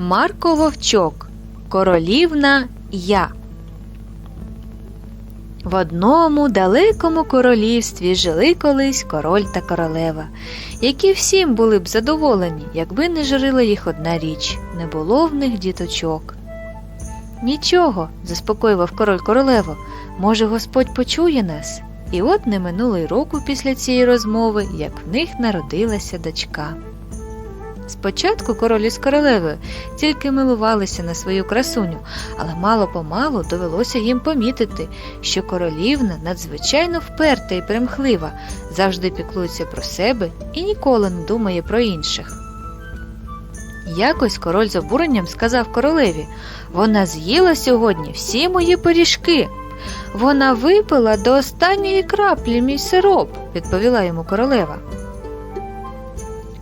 Марко Вовчок, Королівна Я. В одному далекому королівстві жили колись король та королева, які всім були б задоволені, якби не жирила їх одна річ не було в них діточок. Нічого, заспокоював король королеву, може, Господь почує нас. І от не минуло й року після цієї розмови, як в них народилася дочка. Спочатку король із королевою тільки милувалися на свою красуню, але мало-помалу довелося їм помітити, що королівна надзвичайно вперта і примхлива, завжди піклується про себе і ніколи не думає про інших. Якось король з обуренням сказав королеві вона з'їла сьогодні всі мої пиріжки. Вона випила до останньої краплі мій сироп, відповіла йому королева.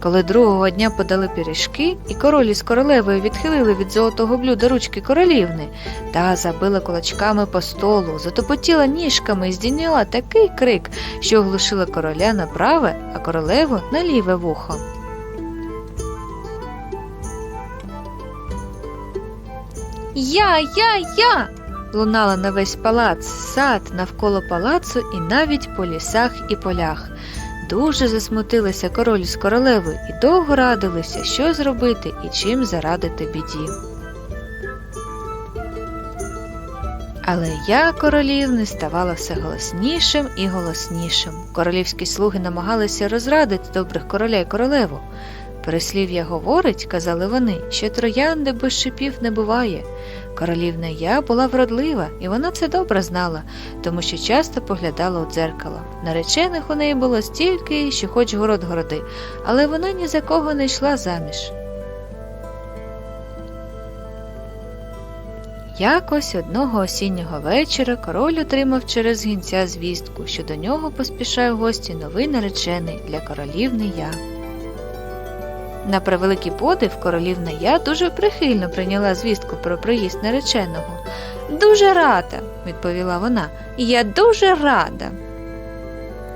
Коли другого дня подали пиріжки, і король із королевою відхилили від золотого блюда ручки королівни, та забила кулачками по столу, затопотіла ніжками і здійняла такий крик, що оглушила короля на праве, а королеву на ліве вухо. Я, я, я. лунала на весь палац, сад навколо палацу і навіть по лісах і полях. Дуже засмутилися король з королевою і довго радилися, що зробити і чим зарадити біді. Але я королів не ставала все голоснішим і голоснішим. Королівські слуги намагалися розрадити добрих короля й королеву. Переслів'я говорить, казали вони, що троянди без шипів не буває. Королівна я була вродлива, і вона це добре знала, тому що часто поглядала у дзеркало. Наречених у неї було стільки, що хоч город городи, але вона ні за кого не йшла заміж. Якось одного осіннього вечора король отримав через гінця звістку, що до нього поспішає в гості новий наречений для королівни я. На превеликий подив королівна я дуже прихильно прийняла звістку про приїзд нареченого. Дуже рада, відповіла вона, я дуже рада.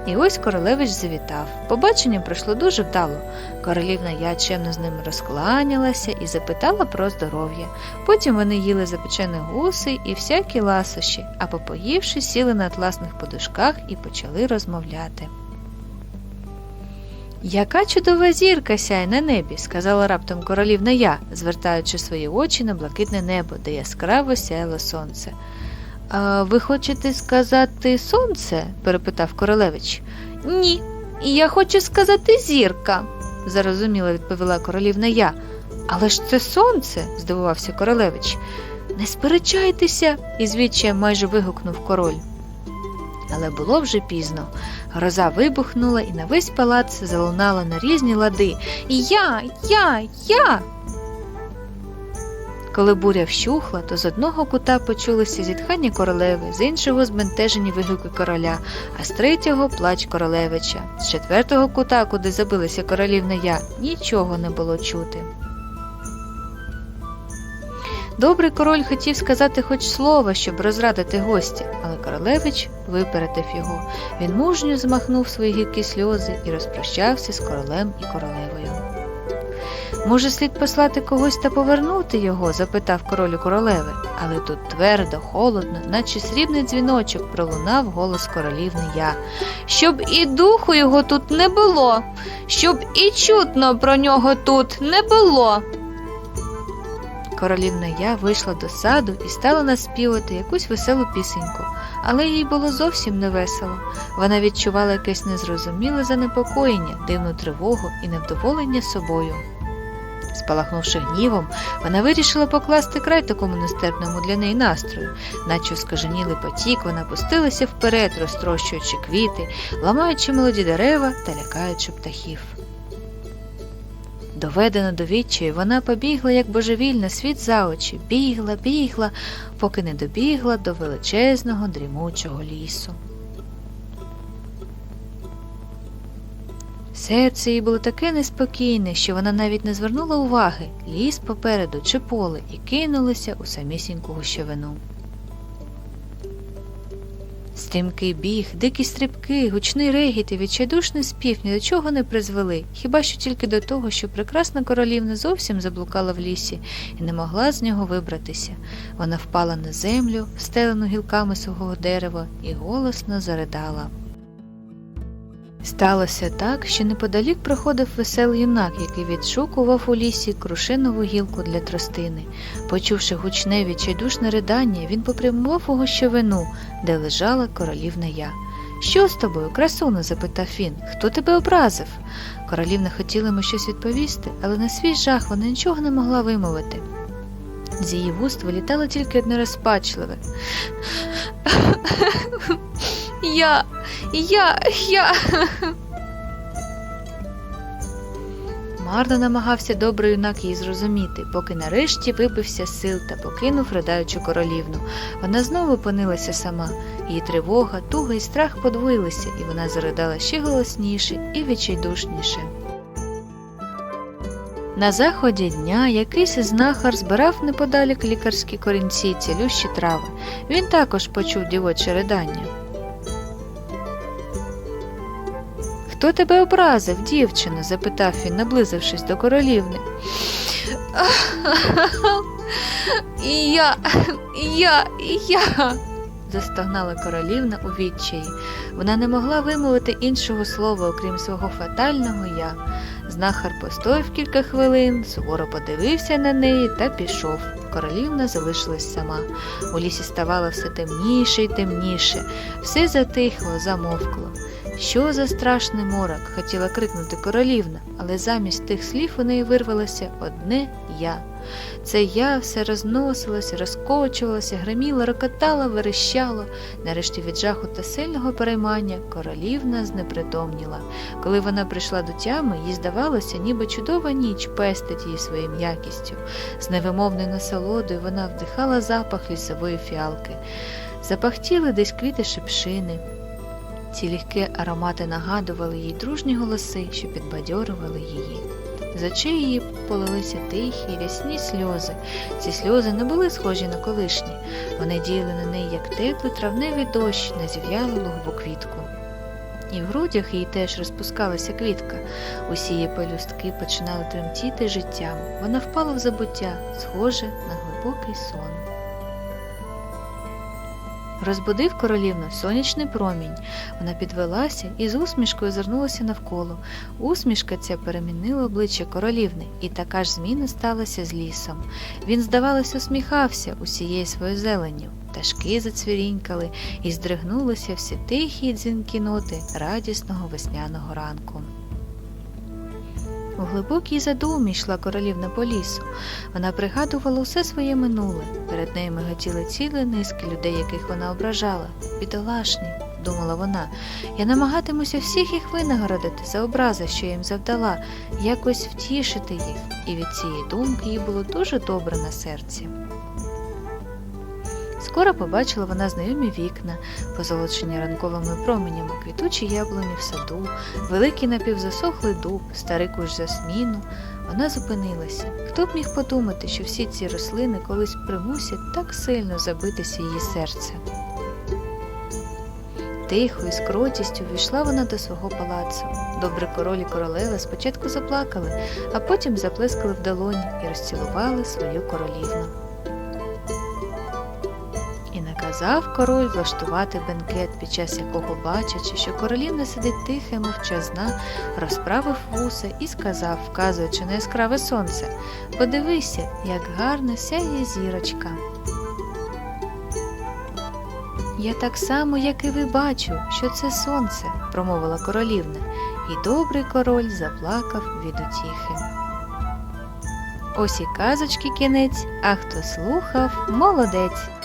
І ось королевич завітав. Побачення пройшло дуже вдало. Королівна я чемно з ним розкланялася і запитала про здоров'я. Потім вони їли запечені гуси і всякі ласощі, а попоївши, сіли на атласних подушках і почали розмовляти. Яка чудова зірка сяє на небі, сказала раптом королівна я, звертаючи свої очі на блакитне небо, де яскраво сяяло сонце. А ви хочете сказати сонце? перепитав королевич. Ні, я хочу сказати зірка, зарозуміло відповіла королівна я. Але ж це сонце, здивувався королевич. Не сперечайтеся, із відчаєм майже вигукнув король. Але було вже пізно. Гроза вибухнула і на весь палац залунала на різні лади. Я, я, я. Коли буря вщухла, то з одного кута почулися зітхання королеви, з іншого збентежені вигуки короля, а з третього плач королевича. З четвертого кута, куди забилася королівна я, нічого не було чути. Добрий король хотів сказати хоч слово, щоб розрадити гостя, але королевич випередив його. Він мужньо змахнув свої гіркі сльози і розпрощався з королем і королевою. Може, слід послати когось та повернути його? запитав король у королеви, але тут твердо, холодно, наче срібний дзвіночок, пролунав голос королівни я. Щоб і духу його тут не було, щоб і чутно про нього тут не було. Королівна я вийшла до саду і стала наспівати якусь веселу пісеньку, але їй було зовсім не весело. Вона відчувала якесь незрозуміле занепокоєння, дивну тривогу і невдоволення собою. Спалахнувши гнівом, вона вирішила покласти край такому нестерпному для неї настрою, наче скаженілий потік, вона пустилася вперед, розтрощуючи квіти, ламаючи молоді дерева та лякаючи птахів. Доведена до відчаю, вона побігла, як божевільна, світ за очі, бігла, бігла, поки не добігла до величезного дрімучого лісу. Серце їй було таке неспокійне, що вона навіть не звернула уваги ліс попереду чи поле і кинулася у самісіньку гущовину. Стрімкий біг, дикі стрибки, гучний регіт і відчайдушний спів ні до чого не призвели, хіба що тільки до того, що прекрасна королівна зовсім заблукала в лісі і не могла з нього вибратися. Вона впала на землю, встелену гілками сухого дерева, і голосно заридала. Сталося так, що неподалік проходив веселий юнак, який відшукував у лісі крушинову гілку для тростини. Почувши гучне відчайдушне ридання, він попрямував у гощовину, де лежала королівна я. Що з тобою, красуно? запитав він. Хто тебе образив? Королівна хотіла йому щось відповісти, але на свій жах вона нічого не могла вимовити. З її вуст вилітало тільки одне розпачливе. Я, я, я. Марно намагався добрий юнак її зрозуміти, поки нарешті вибився сил та покинув ридаючу королівну. Вона знову опинилася сама. Її тривога, туга і страх подвоїлися, і вона заридала ще голосніше і відчайдушніше. На заході дня якийсь знахар збирав неподалік лікарські корінці цілющі трави. Він також почув дівоче ридання. Хто тебе образив, дівчино? запитав він, наблизившись до королівни. І я, я, я. застогнала королівна у відчаї. Вона не могла вимовити іншого слова, окрім свого фатального я. Знахар постояв кілька хвилин, суворо подивився на неї та пішов. Королівна залишилась сама. У лісі ставало все темніше й темніше, все затихло, замовкло. Що за страшний морок? хотіла крикнути королівна, але замість тих слів у неї вирвалося одне я. Це я все розносилося, розкочувалося, гриміло, рокотало, верещало. Нарешті від жаху та сильного переймання королівна знепритомніла. Коли вона прийшла до тями, їй здавалося, ніби чудова ніч пестить її своєю м'якістю. З невимовною насолодою вона вдихала запах лісової фіалки. Запахтіли десь квіти шипшини. Ці легкі аромати нагадували їй дружні голоси, що підбадьорували її. З очей її полилися тихі, рясні сльози. Ці сльози не були схожі на колишні. Вони діяли на неї, як теплий травневий дощ на зів'ялу лугову квітку. І в грудях її теж розпускалася квітка. Усі її пелюстки починали тремтіти життям. Вона впала в забуття, схоже на глибокий сон. Розбудив королівну сонячний промінь. Вона підвелася і з усмішкою озирнулася навколо. Усмішка ця перемінила обличчя королівни, і така ж зміна сталася з лісом. Він, здавалося, усміхався усією своєю зеленню. Пташки зацвірінькали і здригнулися всі тихі й дзвінкі ноти радісного весняного ранку. У глибокій задумі йшла королівна по лісу. Вона пригадувала усе своє минуле. Перед нею миготіли цілі низки людей, яких вона ображала. Бідолашні, думала вона. Я намагатимуся всіх їх винагородити за образи, що я їм завдала, якось втішити їх. І від цієї думки їй було дуже добре на серці. Скоро побачила вона знайомі вікна, позолочені ранковими променями, квітучі яблуні в саду, великий напівзасохлий дуб, старий кущ засміну. Вона зупинилася. Хто б міг подумати, що всі ці рослини колись примусять так сильно забитися її серце. Тихо і з кротістю війшла вона до свого палацу. Добрий король і королева спочатку заплакали, а потім заплескали в долоні і розцілували свою королівну. І наказав король влаштувати бенкет, під час якого, бачачи, що королівна сидить тиха й мовчазна, розправив вуса і сказав, вказуючи на яскраве сонце Подивися, як гарно сяє зірочка. Я так само, як і ви бачу, що це сонце, промовила королівна, і добрий король заплакав від утіхи. Ось і казочки кінець, а хто слухав, молодець.